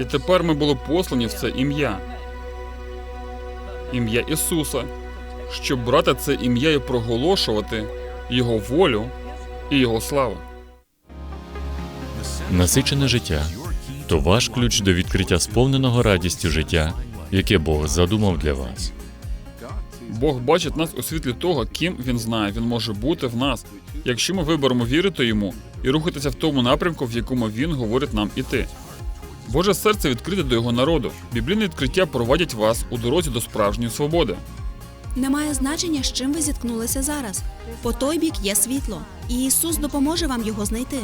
І тепер ми були послані в це ім'я. Ім'я Ісуса, щоб брати це ім'я і проголошувати Його волю і Його славу. Насичене життя то ваш ключ до відкриття сповненого радістю життя, яке Бог задумав для вас. Бог бачить нас у світлі того, ким він знає, він може бути в нас, якщо ми виберемо вірити йому і рухатися в тому напрямку, в якому він говорить нам іти. Боже серце відкрите до його народу. Біблійне відкриття проводять вас у дорозі до справжньої свободи. Немає значення, з чим ви зіткнулися зараз. По той бік є світло, і Ісус допоможе вам його знайти.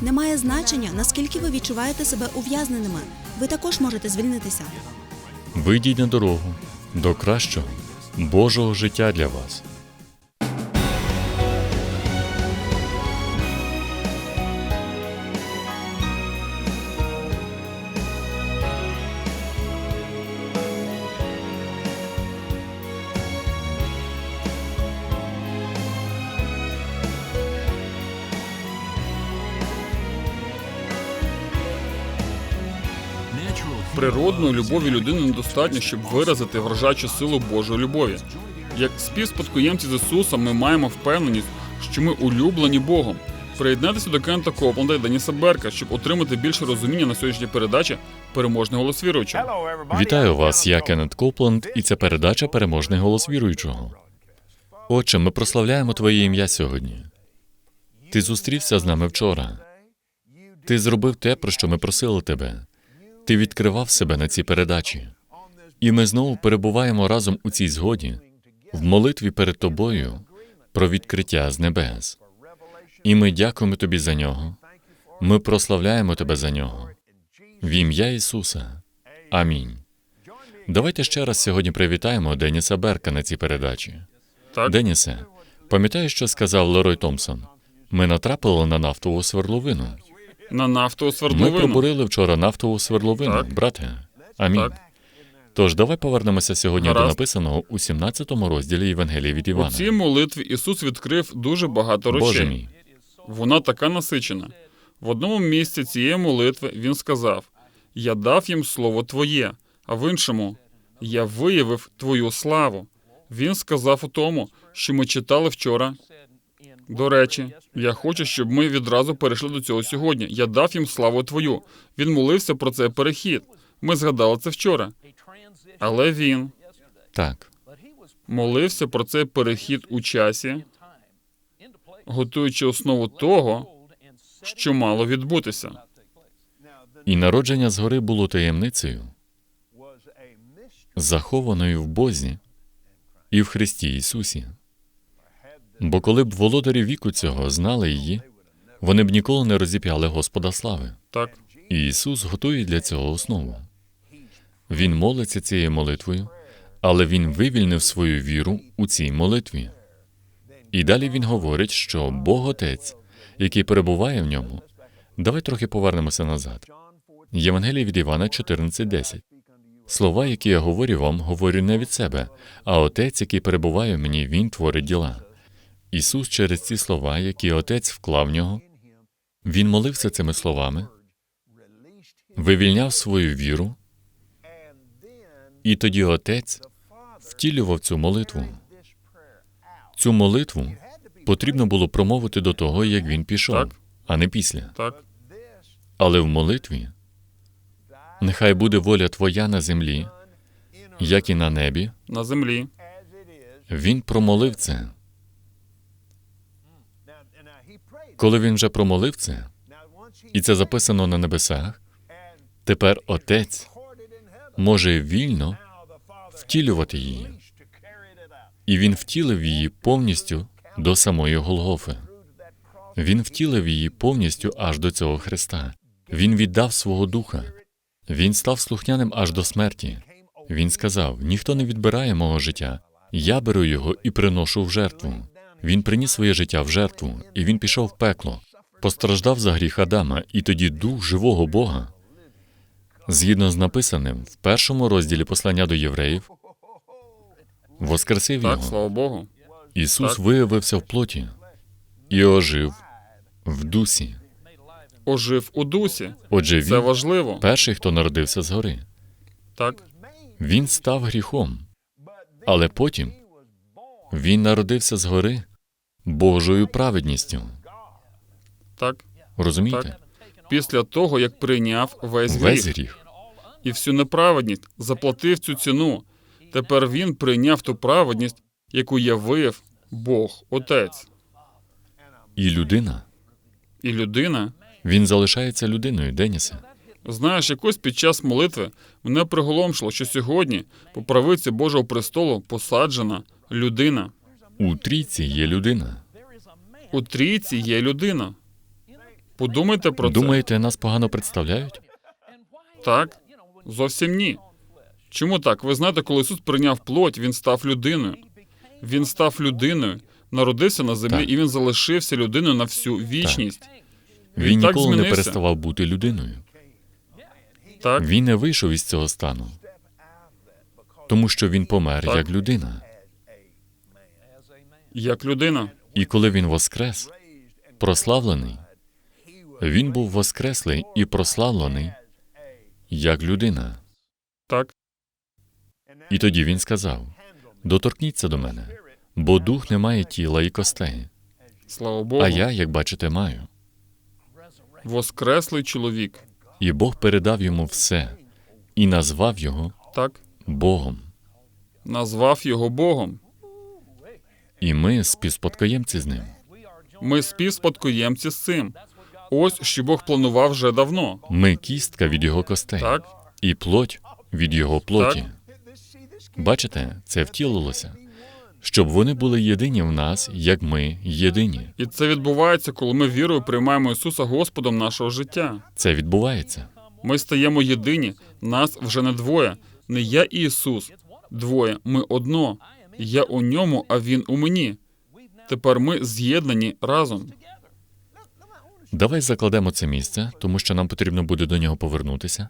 Немає значення, наскільки ви відчуваєте себе ув'язненими. Ви також можете звільнитися. Вийдіть на дорогу до кращого Божого життя для вас. Природної любові людини недостатньо, щоб виразити вражаючу силу Божої любові. Як співспадкоємці з Ісусом, ми маємо впевненість, що ми улюблені Богом. Приєднатися до Кента Копланда і Деніса Берка, щоб отримати більше розуміння на сьогоднішній передачі переможний голос віруючого. Вітаю вас, я Кеннет Копланд, і це передача Переможний голос віруючого. Отче, ми прославляємо Твоє ім'я сьогодні. Ти зустрівся з нами вчора. Ти зробив те, про що ми просили тебе. Ти відкривав себе на цій передачі. І ми знову перебуваємо разом у цій згоді, в молитві перед тобою про відкриття з небес. І ми дякуємо тобі за нього. Ми прославляємо тебе за нього. В ім'я Ісуса. Амінь. Давайте ще раз сьогодні привітаємо Деніса Берка на цій передачі. Так? Денісе, пам'ятаєш, що сказав Лерой Томпсон? Ми натрапили на нафтову свердловину. На нафтову Ми свердловину. пробурили вчора нафтову свердловину, Так. брате. Амінь. Так. Тож давай повернемося сьогодні до Гаразд. написаного у 17 розділі Євангелії від У Івана. цій молитві Ісус відкрив дуже багато речей. Боже мій, Вона така насичена. В одному місці цієї молитви він сказав: Я дав їм слово Твоє, а в іншому я виявив Твою славу. Він сказав у тому, що ми читали вчора. До речі, я хочу, щоб ми відразу перейшли до цього сьогодні. Я дав їм славу Твою. Він молився про цей перехід. Ми згадали це вчора. Але він так, молився про цей перехід у часі, готуючи основу того, що мало відбутися. і народження згори було таємницею, захованою в Бозі і в Христі Ісусі. Бо коли б володарі віку цього знали її, вони б ніколи не розіп'яли Господа слави. Так, І Ісус готує для цього основу. Він молиться цією молитвою, але Він вивільнив свою віру у цій молитві. І далі він говорить, що Бог Отець, який перебуває в ньому. Давай трохи повернемося назад. Євангелія від Івана 14.10. Слова, які я говорю вам, говорю не від себе, а Отець, який перебуває в мені, Він творить діла. Ісус через ці слова, які Отець вклав в нього, Він молився цими словами, вивільняв свою віру, і тоді Отець втілював цю молитву. Цю молитву потрібно було промовити до того, як він пішов, Так. а не після. так, Але в молитві нехай буде воля Твоя на землі, як і на небі. на землі. Він промолив це. Коли він вже промолив це, і це записано на небесах, тепер Отець може вільно втілювати її. І він втілив її повністю до самої Голгофи. Він втілив її повністю аж до цього Христа. Він віддав свого духа. Він став слухняним аж до смерті. Він сказав: ніхто не відбирає мого життя. Я беру його і приношу в жертву. Він приніс своє життя в жертву, і він пішов в пекло, постраждав за гріх Адама, і тоді дух живого Бога, згідно з написаним в першому розділі послання до євреїв, воскресив Так, його. слава Богу. Ісус Так. виявився в плоті і ожив в дусі. ожив у дусі. Отже, Це він важливо. перший, хто народився згори. Так, Він став гріхом, але потім він народився згори Божою праведністю. так. Розумієте? Так. Після того, як прийняв весь Весь гріх гріх. і всю неправедність, заплатив цю ціну. Тепер він прийняв ту праведність, яку явив Бог Отець. І людина. І людина, Він залишається людиною, Денісе. знаєш, якось під час молитви мене приголомшило, що сьогодні по правиці Божого престолу посаджена людина. У трійці є людина. У трійці є людина. Подумайте про це. Думаєте, нас погано представляють? Так? Зовсім ні. Чому так? Ви знаєте, коли Ісус прийняв плоть, Він став людиною. Він став людиною, народився на землі, Так. і він залишився людиною на всю вічність. Він так ніколи не змінився. переставав бути людиною. Так? Він не вийшов із цього стану, тому що він помер Так. як людина. Як людина. І коли він воскрес, прославлений, він був воскреслий і прославлений як людина. Так? І тоді він сказав: доторкніться до мене, бо дух не має тіла і костей, Слава Богу. а я, як бачите, маю. Воскреслий чоловік. І Бог передав йому все і назвав його Так? Богом. Назвав його Богом. І ми співспадкоємці з ним. Ми співспадкоємці з цим. Ось що Бог планував вже давно. Ми кістка від його костей, Так? і плоть від його плоті. Бачите, це втілилося, щоб вони були єдині в нас, як ми єдині. І це відбувається, коли ми вірою приймаємо Ісуса Господом нашого життя. Це відбувається. Ми стаємо єдині, нас вже не двоє. Не я і Ісус. Двоє. Ми одно. Я у ньому, а Він у мені. Тепер ми з'єднані разом. Давай закладемо це місце, тому що нам потрібно буде до нього повернутися.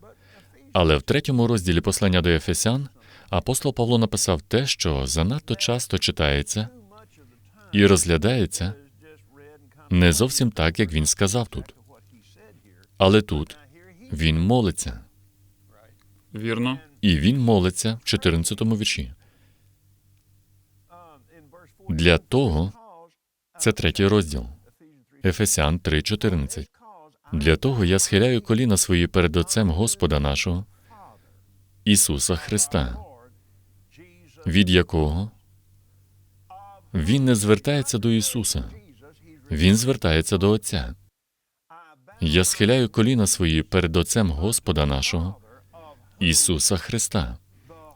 Але в третьому розділі послання до Ефесян апостол Павло написав те, що занадто часто читається і розглядається не зовсім так, як він сказав тут. Але тут він молиться, Вірно? і він молиться в 14-му вірші. Для того це третій розділ. Ефесян 3.14. Для того я схиляю коліна свої перед Отцем Господа нашого, Ісуса Христа, від якого Він не звертається до Ісуса, Він звертається до Отця. Я схиляю коліна свої перед Отцем Господа нашого, Ісуса Христа,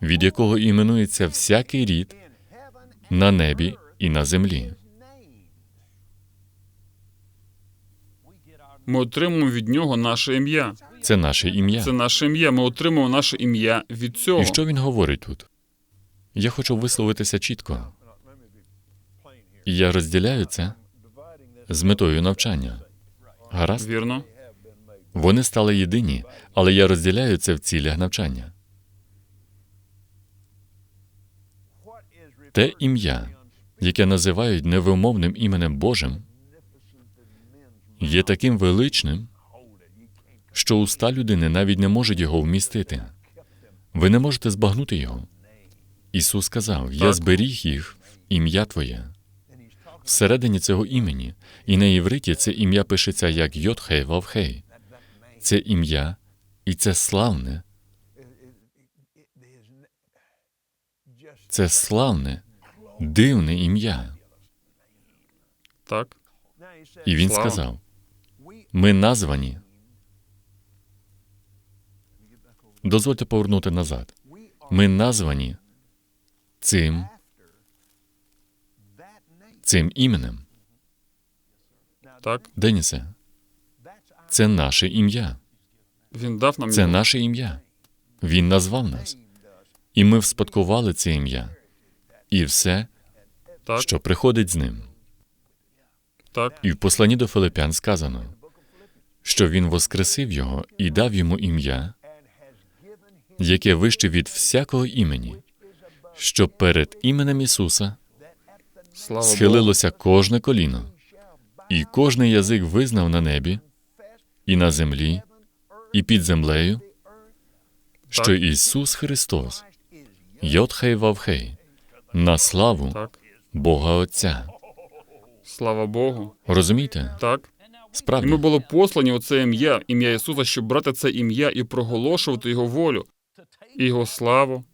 від якого іменується всякий рід на небі і на землі. Ми отримуємо від нього наше ім'я. Це наше ім'я. Це наше ім'я. Ми отримуємо наше ім'я від цього. І що він говорить тут? Я хочу висловитися чітко. І я розділяю це з метою навчання. Гаразд? Вірно? Вони стали єдині, але я розділяю це в цілях навчання. Те ім'я, яке називають невимовним іменем Божим, є таким величним, що уста людини навіть не можуть його вмістити. Ви не можете збагнути його. Ісус сказав: Я зберіг їх ім'я Твоє. Всередині цього імені, і на івриті це ім'я пишеться як Йодхей Вавхей. Це ім'я, і це славне. Це славне, дивне ім'я. Так. І він Слава. сказав: ми названі. Дозвольте повернути назад. Ми названі цим, цим іменем. Так. Денісе, це наше ім'я. Він дав нам Це його. наше ім'я. Він назвав нас. І ми вспадкували це ім'я. І все, Так. що приходить з ним. Так. І в посланні до Филипян сказано, що він воскресив його і дав йому ім'я, яке вище від всякого імені, щоб перед іменем Ісуса Слава Богу. схилилося кожне коліно, і кожний язик визнав на небі і на землі, і під землею, що Ісус Христос, Йодхей Вавхей, на славу Так. Бога Отця. Слава Богу. Розумієте? Так. І Справді, ми були послані у це ім'я, ім'я Ісуса, щоб брати це ім'я і проголошувати Його волю, і Його славу,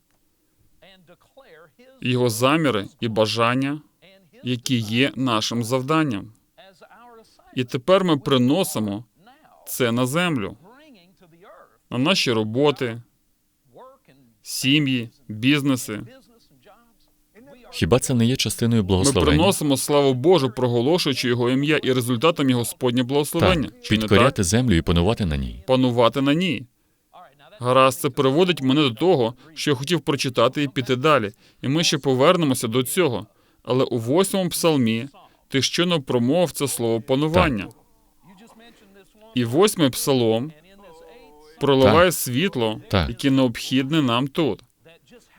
і Його заміри і бажання, які є нашим завданням. І тепер ми приносимо це на землю, на наші роботи, сім'ї, бізнеси. хіба це не є частиною Ми приносимо славу Божу, проголошуючи Його ім'я, і результатом є Господнє благословення. Так, Чи не так? підкоряти землю і панувати на ній. панувати на ній. Гаразд, це приводить мене до того, що я хотів прочитати і піти далі. І ми ще повернемося до цього. Але у восьмому псалмі ти щойно промовив це слово панування. І восьмий псалом проливає світло, Так. яке необхідне нам тут.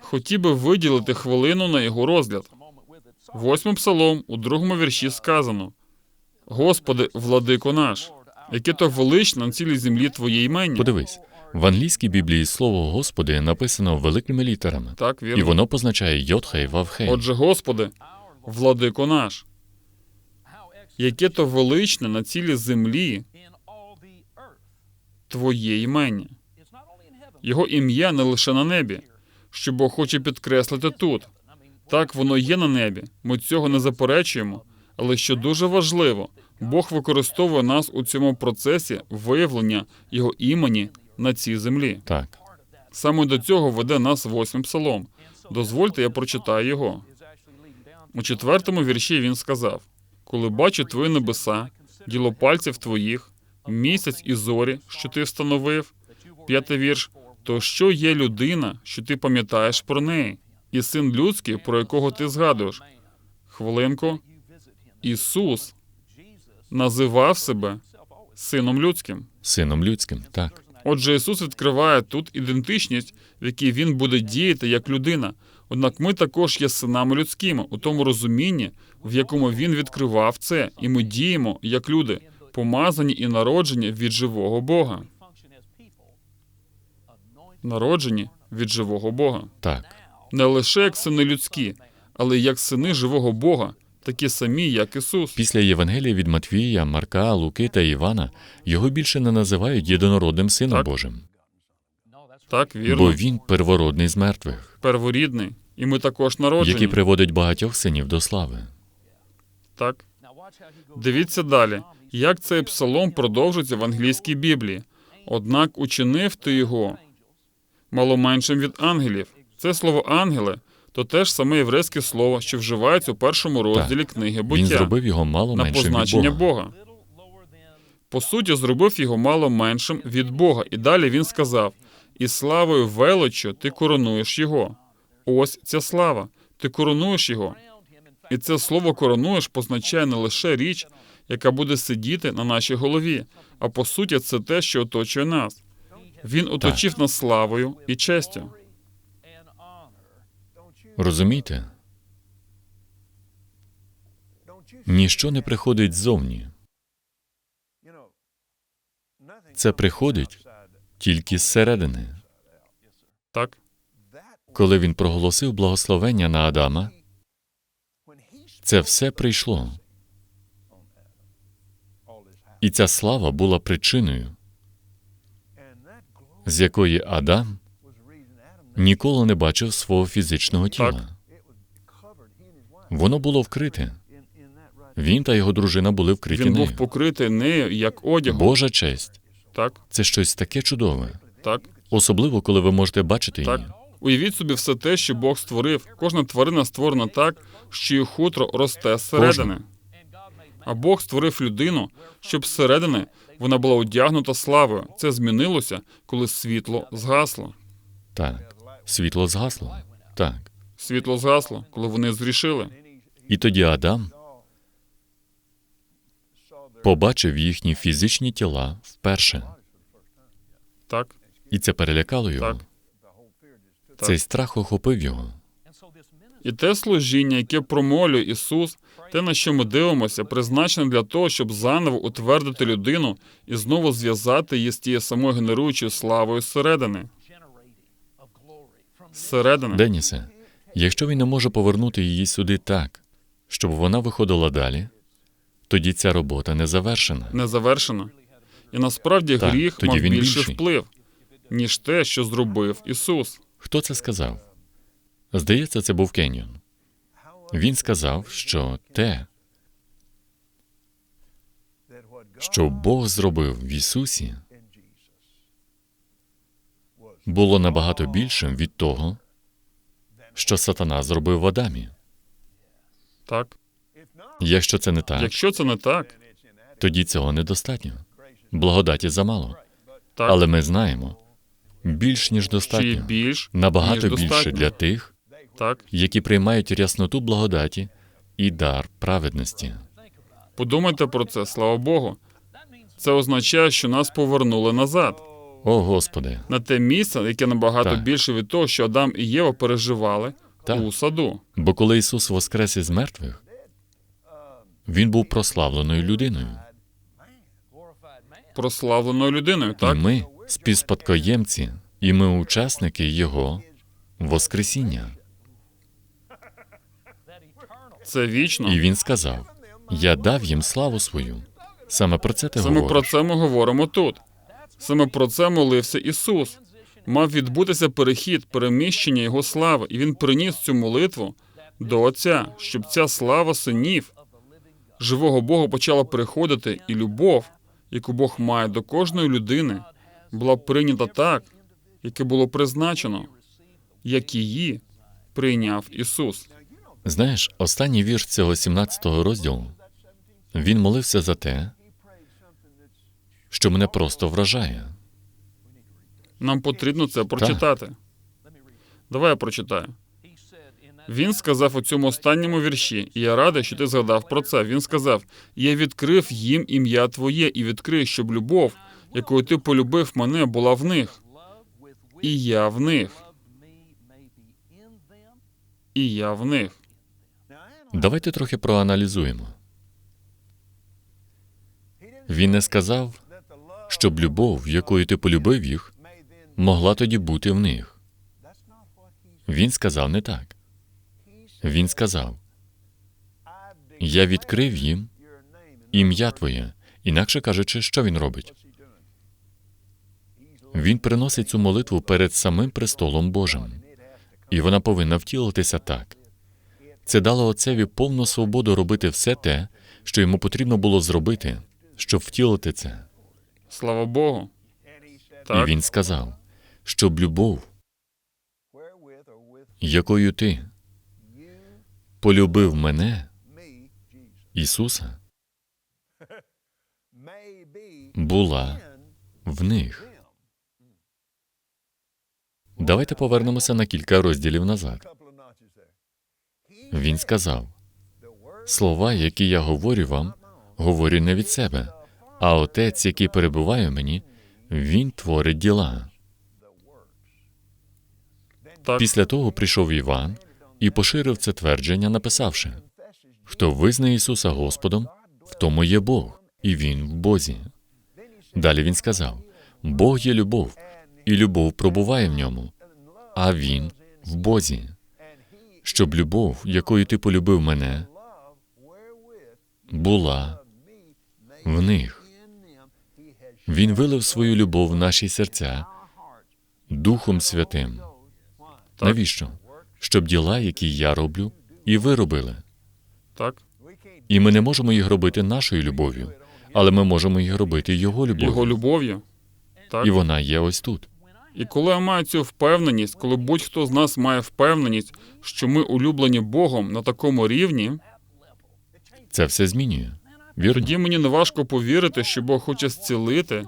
Хотів би виділити хвилину на його розгляд. Восьмий псалом у другому вірші сказано: Господи, владико наш, яке то величне на цілій землі Твоє імення. Подивись, в англійській Біблії слово Господи написано великими літерами, Так, і воно позначає Йодхей Вавхей. Отже, Господи, владико наш, яке то величне на цілій землі Твоє імення. Його ім'я не лише на небі, що Бог хоче підкреслити тут. Так воно є на небі. Ми цього не заперечуємо. Але що дуже важливо, Бог використовує нас у цьому процесі виявлення його імені на цій землі. Так, Саме до цього веде нас восьмий псалом. Дозвольте, я прочитаю його. У четвертому вірші він сказав: Коли бачу твої небеса, діло пальців твоїх, місяць і зорі, що ти встановив, п'ятий вірш, то що є людина, що ти пам'ятаєш про неї, і син людський, про якого ти згадуєш? Хвилинку, Ісус називав себе сином людським. сином людським, так. Отже, Ісус відкриває тут ідентичність, в якій Він буде діяти як людина. Однак ми також є синами людськими у тому розумінні, в якому Він відкривав це, і ми діємо як люди, помазані і народжені від живого Бога. Народжені від живого Бога. Так, Не лише як сини людські, але як сини живого Бога, такі самі, як Ісус. після Євангелія від Матвія, Марка, Луки та Івана його більше не називають єдинородним сином Так. Божим, Так, вірно. бо він первородний з мертвих, Перворідний. І ми також народжені. який приводить багатьох синів до слави. Так. Дивіться далі, як цей псалом продовжується в англійській Біблії. Однак учинив ти його маломеншим від ангелів. Це слово ангели то теж саме єврейське слово, що вживається у першому розділі книги Він зробив його мало на меншим від позначення Бога. Бога. По суті, зробив його мало меншим від Бога. І далі він сказав: і славою величчю ти коронуєш його. Ось ця слава. Ти коронуєш його. І це слово коронуєш позначає не лише річ, яка буде сидіти на нашій голові, а по суті, це те, що оточує нас. Він оточив нас славою і честю. Розумієте? Ніщо не приходить ззовні. Це приходить тільки зсередини. Так? Коли він проголосив благословення на Адама, це все прийшло. І ця слава була причиною, з якої Адам ніколи не бачив свого фізичного тіла. Воно було вкрите. Він та його дружина були вкриті Він нею. був покритий нею як одягом. Божа честь Так, це щось таке чудове, так. особливо коли ви можете бачити Так. її. Уявіть собі все те, що Бог створив. Кожна тварина створена так, що її хутро росте зсередини. А Бог створив людину, щоб зсередини вона була одягнута славою. Це змінилося, коли світло згасло. Так, світло згасло. Так. Світло згасло, коли вони зрішили. І тоді Адам побачив їхні фізичні тіла вперше, Так, і це перелякало його. Так. Цей страх охопив його. І те служіння, яке промолює Ісус, те, на що ми дивимося, призначене для того, щоб заново утвердити людину і знову зв'язати її з тією самою генеруючою славою зсередини. Зсередини. Денісе, якщо він не може повернути її сюди так, щоб вона виходила далі, тоді ця робота не завершена. не завершено. І насправді Так, гріх тоді мав він більший більший. вплив, ніж те, що зробив Ісус. Хто це сказав? Здається, це був Кеньон. Він сказав, що те, що Бог зробив в Ісусі, було набагато більшим від того, що сатана зробив в Адамі. Так? Якщо це не так, Якщо це не так, тоді цього недостатньо. Благодаті замало. так Але ми знаємо, більш ніж чи достатньо. більш Набагато ніж більше достатньо. для тих, так. які приймають рясноту благодаті і дар праведності. Подумайте про це, слава Богу. Це означає, що нас повернули назад О Господи, на те місце, яке набагато Так. більше від того, що Адам і Єва переживали Так. у саду. бо коли Ісус воскрес із мертвих, Він був прославленою людиною. Прославленою людиною, так? І ми співспадкоємці, і ми учасники Його Воскресіння. Це вічно. І Він сказав: Я дав їм славу свою. Саме про це ти Саме про це ми говоримо тут. Саме про це молився Ісус. Мав відбутися перехід, переміщення Його слави, і Він приніс цю молитву до Отця, щоб ця слава синів живого Бога почала приходити, і любов, яку Бог має до кожної людини, була прийнята так, яке було призначено, як її прийняв Ісус. Знаєш, останній вірш цього 17-го розділу. Він молився за те, що мене просто вражає. Нам потрібно це прочитати. Давай я прочитаю. Він сказав у цьому останньому вірші, і я радий, що ти згадав про це. Він сказав: Я відкрив їм ім'я твоє і відкрив, щоб любов, якою ти полюбив мене, була в них, і я в них, і я в них. Давайте трохи проаналізуємо. Він не сказав, щоб любов, якою ти полюбив їх, могла тоді бути в них. Він сказав не так. Він сказав: Я відкрив їм ім'я твоє, інакше кажучи, що він робить. Він приносить цю молитву перед самим престолом Божим, і вона повинна втілитися так. Це дало отцеві повну свободу робити все те, що йому потрібно було зробити, щоб втілити це. Слава Богу. І він сказав, щоб любов, якою ти полюбив мене, Ісуса, була в них. Давайте повернемося на кілька розділів назад. Він сказав: слова, які я говорю вам, говорю не від себе, а отець, який перебуває в мені, він творить діла. так, Після того прийшов Іван і поширив це твердження, написавши: Хто визнає Ісуса Господом, в тому є Бог, і Він в Бозі. Далі він сказав: Бог є любов, і любов пробуває в ньому, а Він в Бозі. Щоб любов, якою ти полюбив мене, була в них. Він вилив свою любов в наші серця Духом Святим. Навіщо? Щоб діла, які я роблю, і ви робили. так. І ми не можемо їх робити нашою любов'ю, але ми можемо їх робити його любов'ю. Його любов'ю. Так. І вона є ось тут. І коли я маю цю впевненість, коли будь-хто з нас має впевненість, що ми улюблені Богом на такому рівні, Це все змінює. Вірно? тоді мені не важко повірити, що Бог хоче зцілити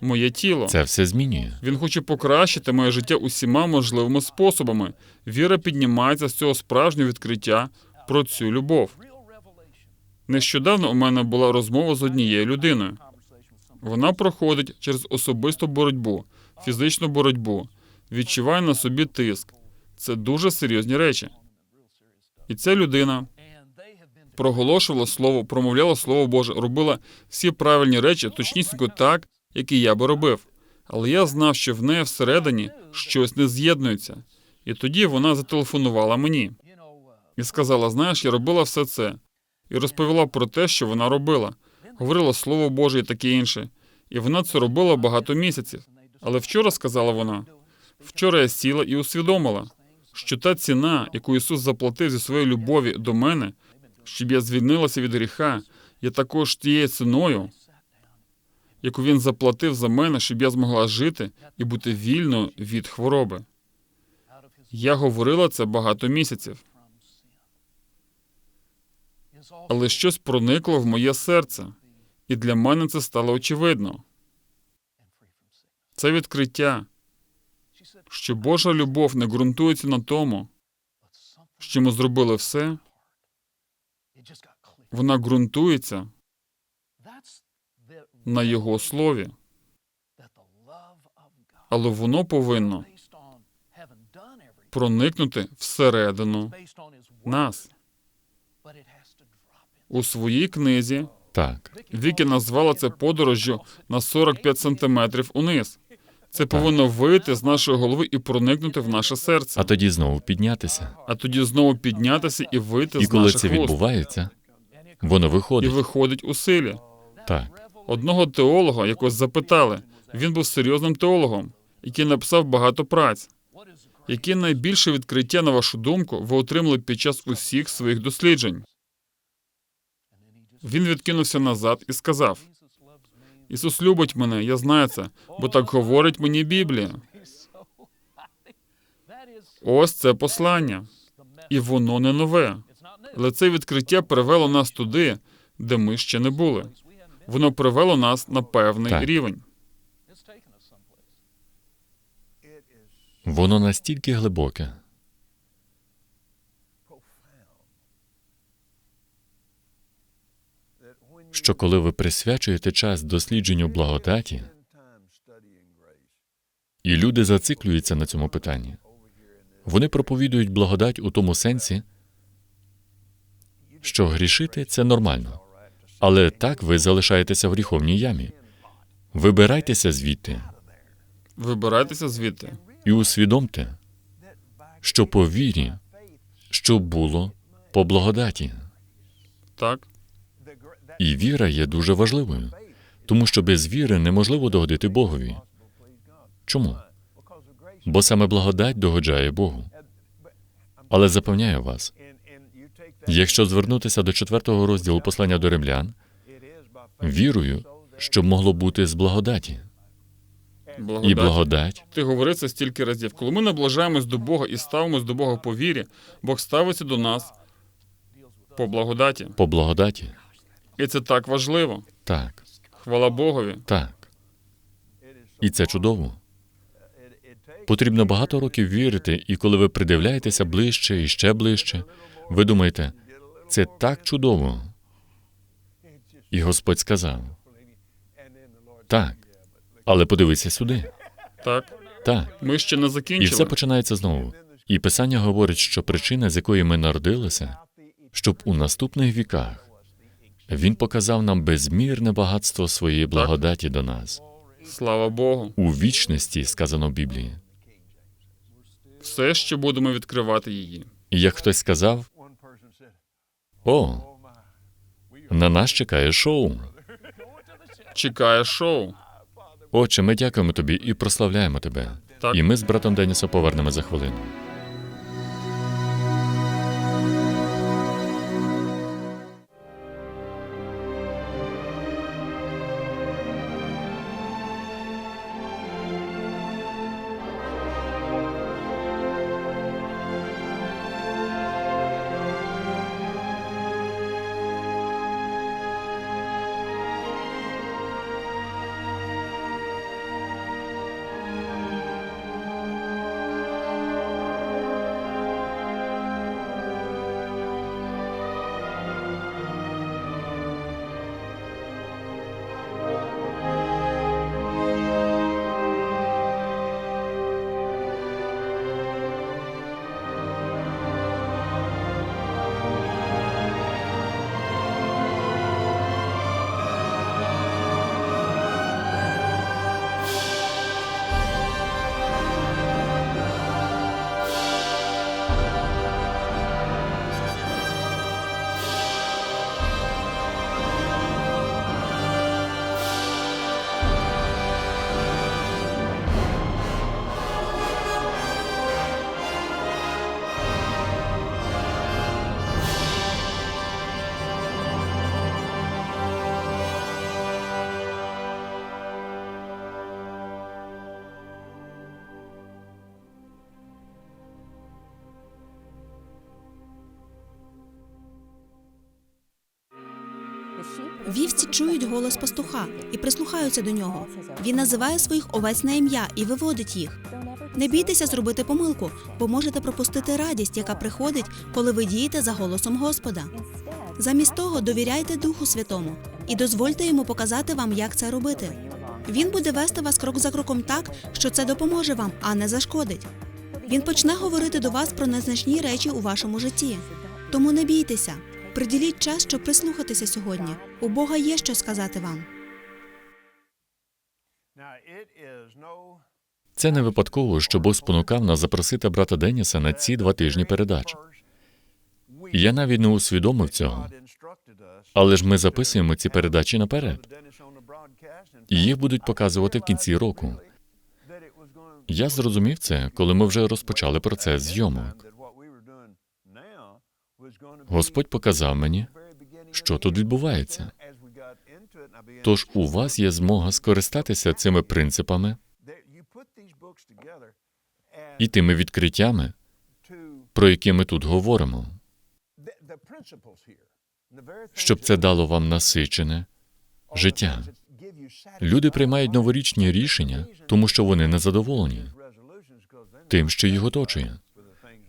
моє тіло. Це все змінює. Він хоче покращити моє життя усіма можливими способами. Віра піднімається з цього справжнього відкриття про цю любов. Нещодавно у мене була розмова з однією людиною. Вона проходить через особисту боротьбу, фізичну боротьбу, відчуває на собі тиск. Це дуже серйозні речі. І ця людина проголошувала слово, промовляла слово Боже, робила всі правильні речі точнісінько так, як і я би робив. Але я знав, що в неї всередині щось не з'єднується. І тоді вона зателефонувала мені і сказала: знаєш, я робила все це. І розповіла про те, що вона робила. Говорила слово Боже і таке інше. І вона це робила багато місяців. Але вчора сказала вона: вчора я сіла і усвідомила, що та ціна, яку Ісус заплатив зі своєї любові до мене, щоб я звільнилася від гріха, є також тією ціною, яку він заплатив за мене, щоб я змогла жити і бути вільною від хвороби. Я говорила це багато місяців, але щось проникло в моє серце, і для мене це стало очевидно. Це відкриття, що Божа любов не ґрунтується на тому, що ми зробили все, вона ґрунтується на Його слові, але воно повинно проникнути всередину нас. У своїй книзі Так, Вікі назвала це подорожжю на 45 сантиметрів униз. Це повинно вийти з нашої голови і проникнути в наше серце, а тоді знову піднятися. а тоді знову піднятися і вийти І з коли це відбувається, воно виходить і виходить. виходить у силі. Так, Одного теолога якось запитали. Він був серйозним теологом, який написав багато праць. Яке найбільше відкриття, на вашу думку, ви отримали під час усіх своїх досліджень? Він відкинувся назад і сказав: Ісус любить мене, я знаю це, бо так говорить мені Біблія. Ось це послання, і воно не нове. Але це відкриття привело нас туди, де ми ще не були. Воно привело нас на певний Так. рівень. воно настільки глибоке. Що коли ви присвячуєте час дослідженню благодаті, і люди зациклюються на цьому питанні, вони проповідують благодать у тому сенсі, що грішити це нормально, але так ви залишаєтеся в гріховній ямі. Вибирайтеся звідти Вибирайтеся звідти. і усвідомте, що по вірі, що було по благодаті. Так, І віра є дуже важливою, тому що без віри неможливо догодити Богові. Чому? Бо саме благодать догоджає Богу. Але запевняю вас, якщо звернутися до четвертого розділу послання до римлян, вірую, що могло бути з благодаті. благодать. І благодать Ти говорив це стільки разів. Коли ми наближаємось до Бога і ставимось до Бога по вірі, Бог ставиться до нас по благодаті. по благодаті. І це так важливо. Так, Хвала Богові. так. І це чудово. Потрібно багато років вірити, і коли ви придивляєтеся ближче і ще ближче, ви думаєте, це так чудово. І Господь сказав: так, але подивися сюди. Так, Так. ми ще не закінчили. І все починається знову. І Писання говорить, що причина, з якої ми народилися, щоб у наступних віках він показав нам безмірне багатство своєї благодаті до нас. Слава Богу. У вічності сказано в Біблії. Все ще будемо відкривати її. І як хтось сказав: О, на нас чекає шоу. Чекає шоу. Отче, ми дякуємо тобі і прославляємо тебе. Так. І ми з братом Денісом повернемо за хвилину. Вівці чують голос пастуха і прислухаються до нього. Він називає своїх овець на ім'я і виводить їх. Не бійтеся зробити помилку, бо можете пропустити радість, яка приходить, коли ви дієте за голосом Господа. Замість того довіряйте Духу Святому і дозвольте йому показати вам, як це робити. Він буде вести вас крок за кроком так, що це допоможе вам, а не зашкодить. Він почне говорити до вас про незначні речі у вашому житті. Тому не бійтеся, приділіть час, щоб прислухатися сьогодні. У Бога є що сказати вам. Це не випадково, що Бог спонукав нас запросити брата Деніса на ці два тижні передач. Я навіть не усвідомив цього. Але ж ми записуємо ці передачі наперед. Їх будуть показувати в кінці року. Я зрозумів це, коли ми вже розпочали процес зйомок. Господь показав мені, що тут відбувається. Тож у вас є змога скористатися цими принципами і тими відкриттями, про які ми тут говоримо, щоб це дало вам насичене життя. Люди приймають новорічні рішення, тому що вони незадоволені тим, що їх оточує,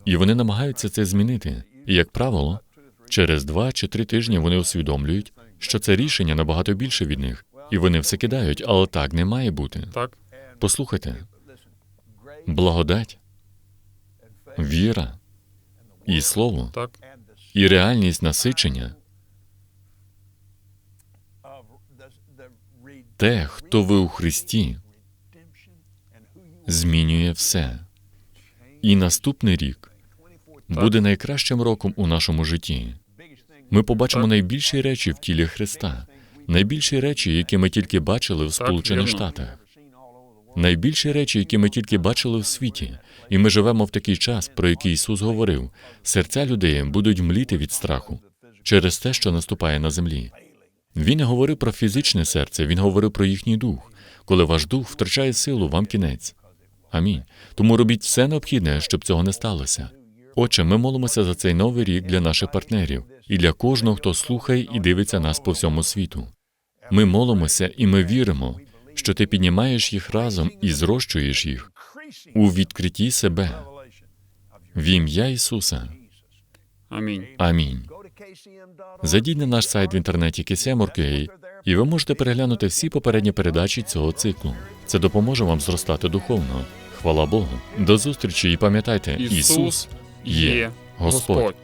і вони намагаються це змінити. І, як правило, через два чи три тижні вони усвідомлюють, що це рішення набагато більше від них, і вони все кидають, але так не має бути. Так? Послухайте, благодать, віра і слово, Так? і реальність насичення те, хто ви у Христі, змінює все. І наступний рік буде найкращим роком у нашому житті. Ми побачимо найбільші речі в тілі Христа, найбільші речі, які ми тільки бачили в Сполучених. Штатах. Найбільші речі, які ми тільки бачили в світі, і ми живемо в такий час, про який Ісус говорив: серця людей будуть мліти від страху через те, що наступає на землі. Він не говорив про фізичне серце, він говорив про їхній дух. Коли ваш дух втрачає силу, вам кінець. Амінь. Тому робіть все необхідне, щоб цього не сталося. Отче, ми молимося за цей новий рік для наших партнерів і для кожного, хто слухає і дивиться нас по всьому світу. Ми молимося і ми віримо, що ти піднімаєш їх разом і зрощуєш їх у відкритті себе в ім'я Ісуса. Амінь. Амінь. Зайдіть на наш сайт в інтернеті KCM.org, і ви можете переглянути всі попередні передачі цього циклу. Це допоможе вам зростати духовно. Хвала Богу. До зустрічі і пам'ятайте, Ісус є Господь.